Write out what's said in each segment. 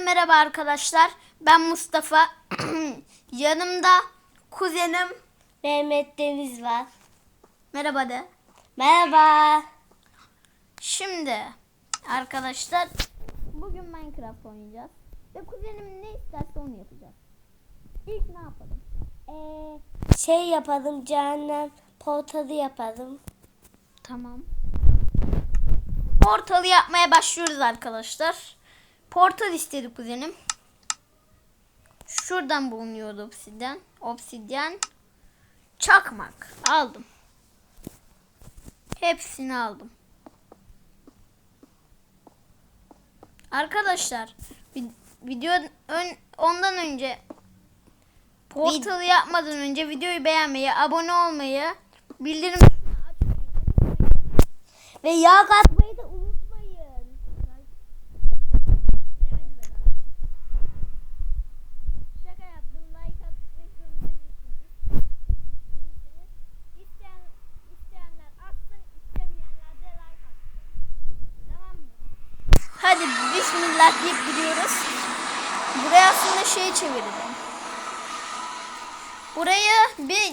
merhaba arkadaşlar. Ben Mustafa. Yanımda kuzenim. Mehmet Deniz var. Merhaba de. Merhaba. Şimdi arkadaşlar bugün Minecraft oynayacağız. Ve kuzenim ne isterse onu yapacağız. İlk ne yapalım? Ee, şey yapalım cehennem portalı yapalım. Tamam. Portalı yapmaya başlıyoruz arkadaşlar. Portal istedi kuzenim. Şuradan bulunuyordu obsidyen. Obsidyen. Çakmak. Aldım. Hepsini aldım. Arkadaşlar vi- video ön, ondan önce portalı yapmadan önce videoyu beğenmeyi, abone olmayı, bildirim Ve yağ katmayı da unutmayın. Şaka yaptım. Like atmayı unutmayın. İsteyen, isteyenler atsın, istemeyenler de like atsın. Tamam mı? Hadi bismillah deyip gidiyoruz. Buraya aslında şey çevirelim. Burayı bir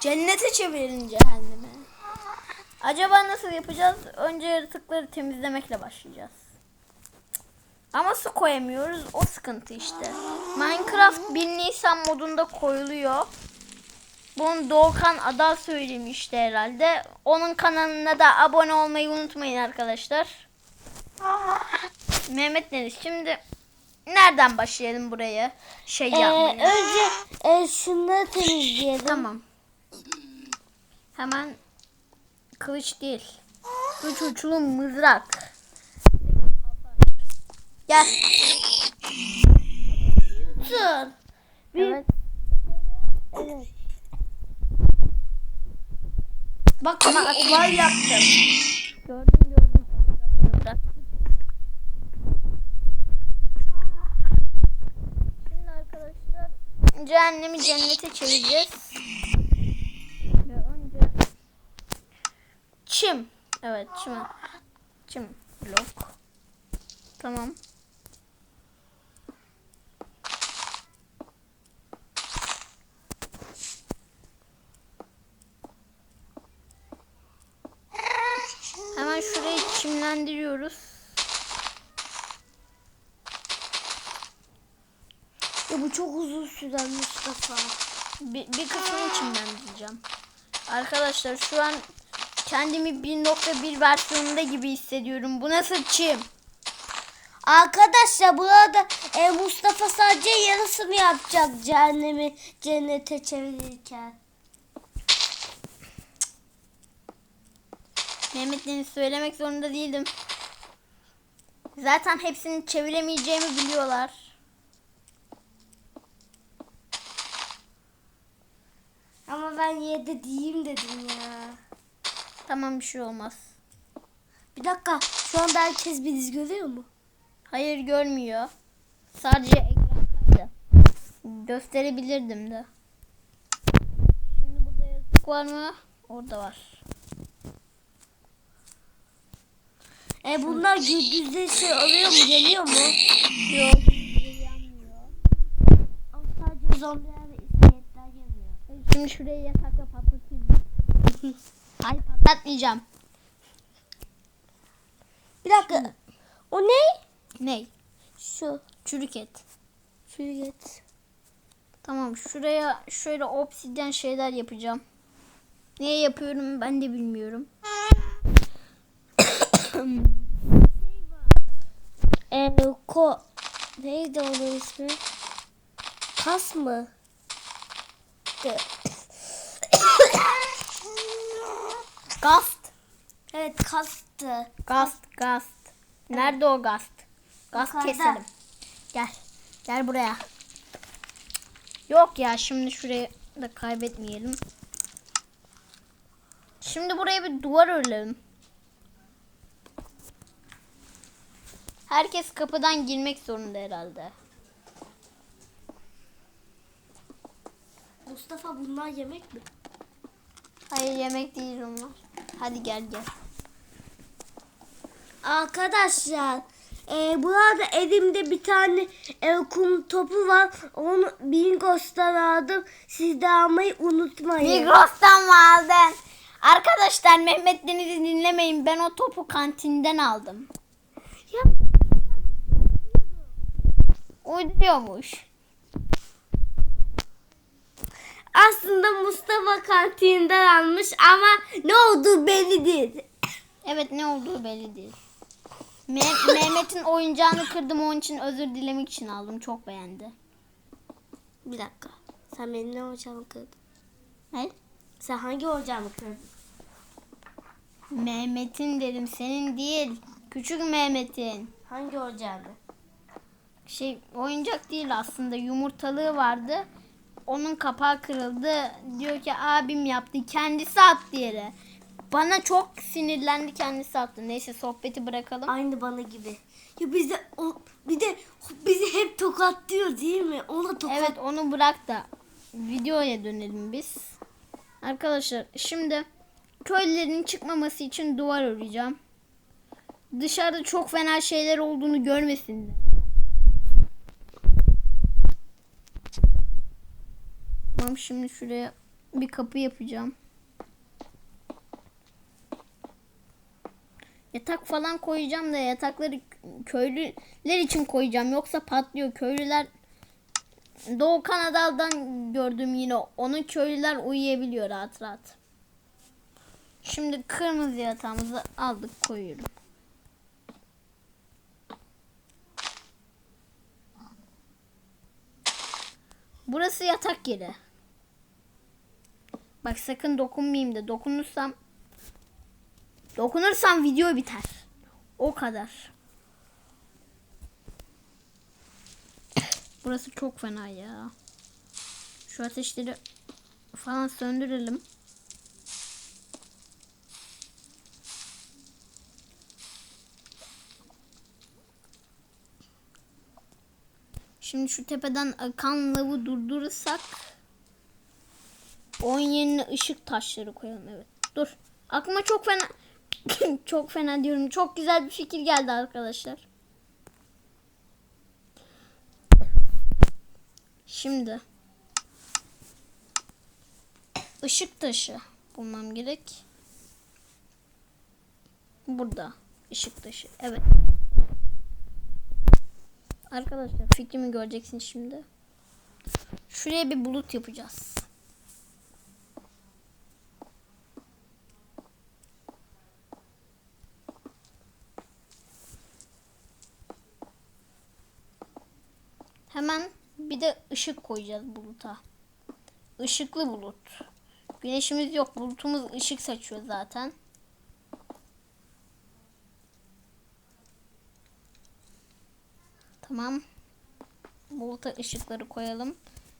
cennete çevirelim cehenneme. Acaba nasıl yapacağız? Önce yaratıkları temizlemekle başlayacağız. Ama su koyamıyoruz. O sıkıntı işte. Minecraft 1 Nisan modunda koyuluyor. Bunu Doğukan Adal söylemişti herhalde. Onun kanalına da abone olmayı unutmayın arkadaşlar. Mehmet Deniz şimdi nereden başlayalım buraya şey Ee, yapmaya? önce e, şunları temizleyelim. Tamam. Hemen kılıç değil. Üç uçlu mızrak. Gel. Dur. Evet. Evet. Bak ama akval yaptım. Gördüm gördüm. Bırak. Şimdi arkadaşlar cehennemi cennete çevireceğiz. Ve önce çim. Evet çim. Çim blok. Tamam. Hemen şurayı çimlendiriyoruz. Bu çok uzun sürer Mustafa. Bir, bir kısmını çimlendireceğim. Arkadaşlar şu an kendimi 1.1 versiyonunda gibi hissediyorum. Bu nasıl çim? Arkadaşlar burada e, Mustafa sadece yarısını yapacak cehennemi cennete çevirirken. Mehmet Deniz söylemek zorunda değildim. Zaten hepsini çeviremeyeceğimi biliyorlar. Ama ben yedi diyeyim dedim ya. Tamam bir şey olmaz. Bir dakika şu anda herkes bizi görüyor mu? Hayır görmüyor. Sadece ekran kaydı. Gösterebilirdim de. Şimdi burada yaratık var mı? Orada var. E bunlar gündüzde şey oluyor mu geliyor mu? Yok. Ama sadece zombiler. Şimdi şurayı yatakla patlatayım. Hayır patlatmayacağım. Bir dakika. O ne? Ney? Şu. Çürük et. Şuraya git. Tamam şuraya şöyle obsidyen şeyler yapacağım. Niye yapıyorum ben de bilmiyorum. E, ko neydi onun ismi? Kas mı? De- Gast. Evet kastı. Gast, gast. Nerede o gast? Gast Yukarıda. keselim. Gel. Gel buraya. Yok ya şimdi şurayı da kaybetmeyelim. Şimdi buraya bir duvar örelim. Herkes kapıdan girmek zorunda herhalde. Mustafa bunlar yemek mi? Hayır yemek değil onlar. Hadi gel gel. Arkadaşlar e, burada elimde bir tane e, kum topu var. Onu Bingos'tan aldım. Siz de almayı unutmayın. Migros'tan mı aldın? Arkadaşlar Mehmet Deniz'i dinlemeyin. Ben o topu kantinden aldım. Ya, Uyduruyormuş. aslında Mustafa kantinden almış ama ne olduğu belli değil. Evet ne olduğu belli değil. Me- Mehmet'in oyuncağını kırdım onun için özür dilemek için aldım. Çok beğendi. Bir dakika. Sen benim ne ocağımı kırdın? Ne? Sen hangi ocağımı kırdın? Mehmet'in dedim senin değil. Küçük Mehmet'in. Hangi ocağımı? Şey oyuncak değil aslında yumurtalığı vardı. Onun kapağı kırıldı. Diyor ki abim yaptı. Kendisi attı yere. Bana çok sinirlendi kendisi attı. Neyse sohbeti bırakalım. Aynı bana gibi. Ya bize o bir de bizi hep tokatlıyor değil mi? Ona tokat. Evet onu bırak da videoya dönelim biz. Arkadaşlar şimdi köylülerin çıkmaması için duvar öreceğim. Dışarıda çok fena şeyler olduğunu görmesinler. Tamam şimdi şuraya bir kapı yapacağım. Yatak falan koyacağım da yatakları köylüler için koyacağım. Yoksa patlıyor. Köylüler Doğu Kanada'dan gördüm yine. Onun köylüler uyuyabiliyor rahat rahat. Şimdi kırmızı yatağımızı aldık koyuyorum. Burası yatak yeri. Bak sakın dokunmayayım da dokunursam dokunursam video biter. O kadar. Burası çok fena ya. Şu ateşleri falan söndürelim. Şimdi şu tepeden akan lavı durdurursak onun yerine ışık taşları koyalım evet. Dur. Aklıma çok fena çok fena diyorum. Çok güzel bir fikir geldi arkadaşlar. Şimdi ışık taşı bulmam gerek. Burada ışık taşı. Evet. Arkadaşlar fikrimi göreceksiniz şimdi. Şuraya bir bulut yapacağız. Hemen bir de ışık koyacağız buluta. Işıklı bulut. Güneşimiz yok. Bulutumuz ışık saçıyor zaten. Tamam. Buluta ışıkları koyalım.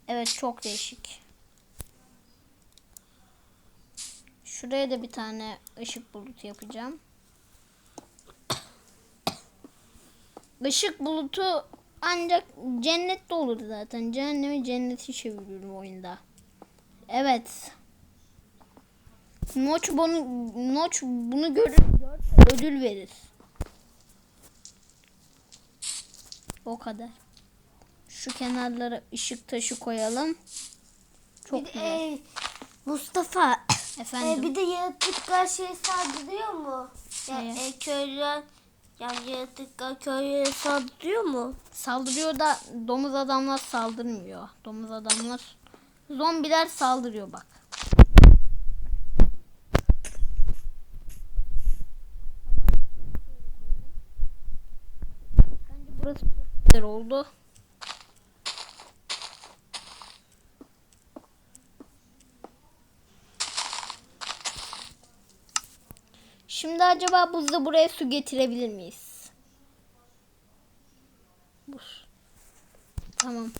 Evet çok değişik. Şuraya da bir tane ışık bulutu yapacağım. Işık bulutu ancak cennette olur zaten. Cehennemi cenneti çeviriyorum oyunda. Evet. Noç bunu Noç bunu görür görse ödül verir. O kadar. Şu kenarlara ışık taşı koyalım. Çok Bir de, güzel. e, Mustafa Efendim. e, bir de yaratıklar şey saldırıyor mu? Ya, e, köylüler yani yaratıklar köylere saldırıyor mu? Saldırıyor da domuz adamlar saldırmıyor. Domuz adamlar zombiler saldırıyor bak. Bence burası çok oldu. Şimdi acaba buzda buraya su getirebilir miyiz? Buz. Tamam.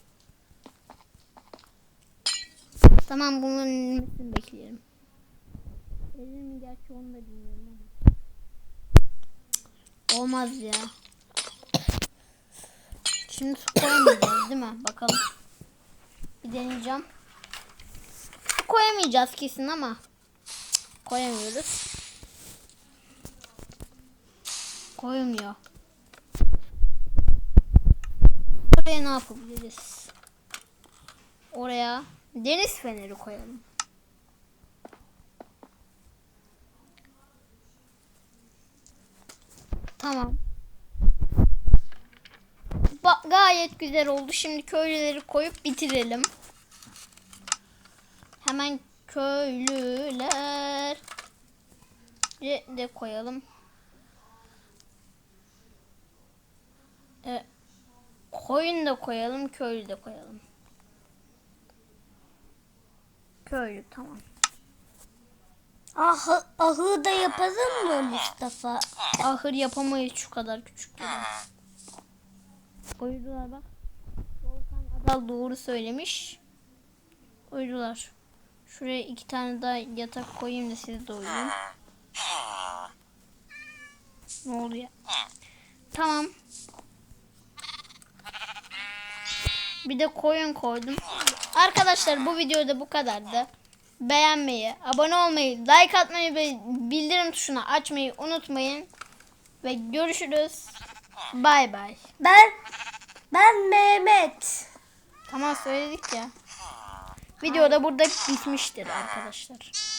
Tamam bunların inmesini bekleyelim. Gelir mi gerçi onu da bilmiyorum ama. Olmaz ya. Şimdi su koyamayacağız değil mi? Bakalım. Bir deneyeceğim. Su koyamayacağız kesin ama. Koyamıyoruz. Koymuyor. Oraya ne yapabiliriz? Oraya deniz feneri koyalım. Tamam. Ba- gayet güzel oldu. Şimdi köylüleri koyup bitirelim. Hemen köylüler de koyalım. E, koyun da koyalım, köylü de koyalım. Köylü tamam. Ahı, ahı da yapalım mı Mustafa? Ahır yapamayız şu kadar küçük. Uydular bak. Volkan Adal doğru söylemiş. Uydular. Şuraya iki tane daha yatak koyayım da siz de uyuyun. Ne oluyor? Tamam. Bir de koyun koydum. Arkadaşlar bu videoda bu kadardı. Beğenmeyi, abone olmayı, like atmayı ve bildirim tuşuna açmayı unutmayın. Ve görüşürüz. Bay bay. Ben ben Mehmet. Tamam söyledik ya. Video da burada bitmiştir arkadaşlar.